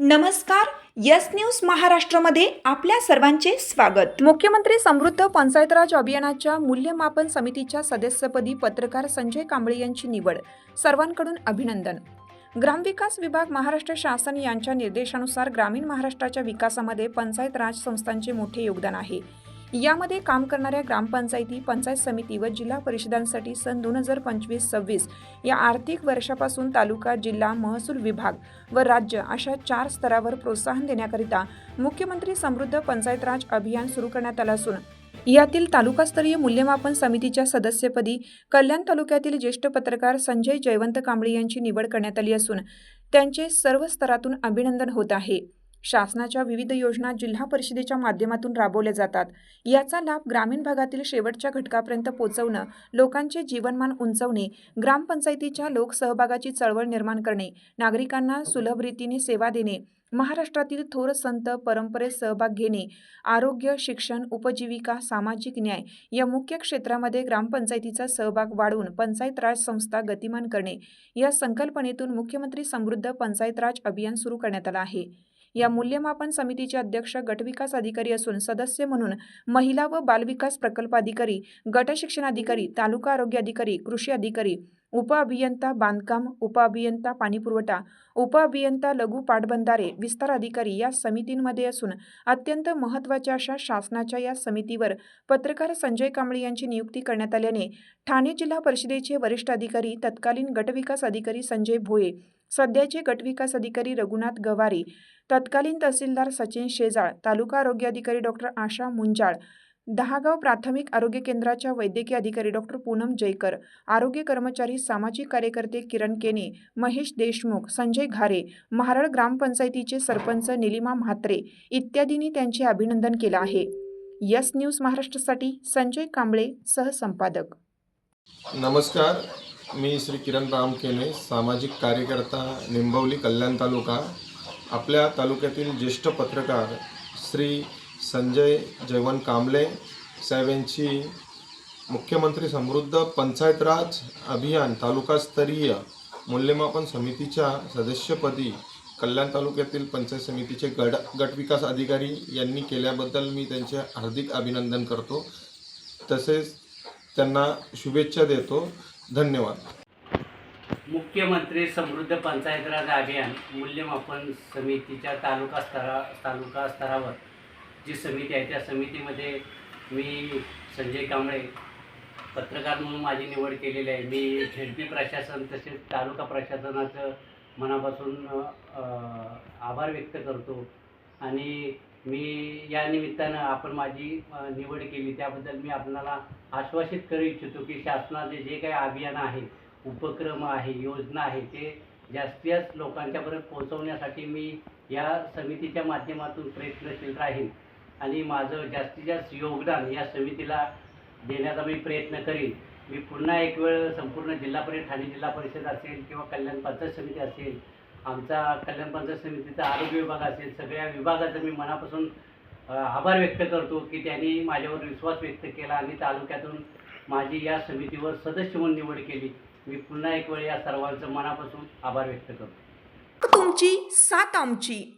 नमस्कार yes news महाराष्ट्रामध्ये आपल्या सर्वांचे स्वागत. मुख्यमंत्री समृद्ध पंचायतराज अभियानाच्या मूल्यमापन समितीच्या सदस्यपदी पत्रकार संजय कांबळे यांची निवड. सर्वांकडून अभिनंदन. ग्रामविकास विभाग महाराष्ट्र शासन यांच्या निर्देशानुसार ग्रामीण महाराष्ट्राच्या विकासामध्ये पंचायत राज संस्थांचे मोठे योगदान आहे. यामध्ये काम करणाऱ्या ग्रामपंचायती पंचायत समिती व जिल्हा परिषदांसाठी सन दोन हजार पंचवीस सव्वीस या आर्थिक वर्षापासून तालुका जिल्हा महसूल विभाग व राज्य अशा चार स्तरावर प्रोत्साहन देण्याकरिता मुख्यमंत्री समृद्ध पंचायत राज अभियान सुरू करण्यात आलं असून यातील तालुकास्तरीय मूल्यमापन समितीच्या सदस्यपदी कल्याण तालुक्यातील ज्येष्ठ पत्रकार संजय जयवंत कांबळे यांची निवड करण्यात आली असून त्यांचे सर्व स्तरातून अभिनंदन होत आहे. शासनाच्या विविध योजना जिल्हा परिषदेच्या माध्यमातून राबवल्या जातात. याचा लाभ ग्रामीण भागातील शेवटच्या घटकापर्यंत पोहोचवणं लोकांचे जीवनमान उंचवणे ग्रामपंचायतीच्या लोकसहभागाची चळवळ निर्माण करणे नागरिकांना सुलभ रीतीने सेवा देणे महाराष्ट्रातील थोर संत परंपरेत सहभाग घेणे आरोग्य शिक्षण उपजीविका सामाजिक न्याय या मुख्य क्षेत्रामध्ये ग्रामपंचायतीचा सहभाग वाढवून पंचायत राज संस्था गतिमान करणे या संकल्पनेतून मुख्यमंत्री समृद्ध पंचायत राज अभियान सुरू करण्यात आलं आहे. या मूल्यमापन समितीचे अध्यक्ष गटविकास अधिकारी असून सदस्य म्हणून महिला व बालविकास प्रकल्प अधिकारी गट शिक्षण अधिकारी तालुका आरोग्य अधिकारी कृषी अधिकारी उपअभियंता बांधकाम उपअभियंता पाणीपुरवठा उपअभियंता लघु पाटबंधारे विस्तार अधिकारी या समितींमध्ये असून अत्यंत महत्त्वाच्या अशा शासनाच्या या समितीवर पत्रकार संजय कांबळे यांची नियुक्ती करण्यात आल्याने ठाणे जिल्हा परिषदेचे वरिष्ठ अधिकारी तत्कालीन गटविकास अधिकारी संजय भोये सध्याचे गटविकास अधिकारी रघुनाथ गवारी तत्कालीन तहसीलदार सचिन शेजाळ तालुका आरोग्य अधिकारी डॉक्टर आशा मुंजाळ दहागाव प्राथमिक आरोग्य केंद्राच्या वैद्यकीय अधिकारी डॉक्टर पूनम जयकर आरोग्य कर्मचारी सामाजिक कार्यकर्ते किरण केने महेश देशमुख संजय घारे महाराळ ग्रामपंचायतीचे सरपंच निलिमा म्हात्रे इत्यादींनी त्यांचे अभिनंदन केलं आहे. यस न्यूज महाराष्ट्रासाठी संजय कांबळे सहसंपादक. नमस्कार मी श्री किरण राम केने सामाजिक कार्यकर्ता निंबवली कल्याण तालुका. आपल्या तालुक्यातील ज्येष्ठ पत्रकार श्री संजय जयवंत कांबळे साहेब यांची मुख्यमंत्री समृद्ध पंचायत राज अभियान तालुकास्तरीय मूल्यमापन समितीच्या सदस्यपदी कल्याण तालुक्यातील पंचायत समितीचे गट गटविकास अधिकारी यांनी केल्याबद्दल मी त्यांचे हार्दिक अभिनंदन करतो. तसेच त्यांना शुभेच्छा देतो. धन्यवाद. मुख्यमंत्री समृद्ध पंचायत राज अभियान मूल्यमापन समितीच्या तालुका स्तरा तालुका स्तरावर जी समिती आहे त्या समितीमध्ये मी संजय कांबळे पत्रकार म्हणून माझी निवड केलेली आहे. मी झेडपी प्रशासन तसेच तालुका प्रशासनाचं मनापासून आभार व्यक्त करतो. आणि मी या निमित्तानं आपण माझी निवड केली. त्याबद्दल मी आपणाला आश्वासित करू इच्छितो की शासनाचे जे काही अभियान आहे उपक्रम आहे योजना आहे ते जास्तीत जास्त लोकांच्यापर्यंत पोहोचवण्यासाठी मी या समितीच्या माध्यमातून प्रयत्नशील राहीन. आणि माझं जास्तीत जास्त योगदान या समितीला देण्याचा मी प्रयत्न करीन. मी पुन्हा एक वेळ संपूर्ण जिल्हा परिषद ठाणे जिल्हा परिषद असेल किंवा कल्याण पंचायत समिती असेल आमचा कल्याण पंचायत समितीचा आरोग्य विभाग असेल सगळ्या विभागाचा मी मनापासून आभार व्यक्त करतो की त्यांनी माझ्यावर विश्वास व्यक्त केला आणि तालुक्यातून माझी या समितीवर सदस्य म्हणून निवड केली. मी पुन्हा एक वेळ या सर्वांचं मनापासून आभार व्यक्त करतो. तुमची सात आमची.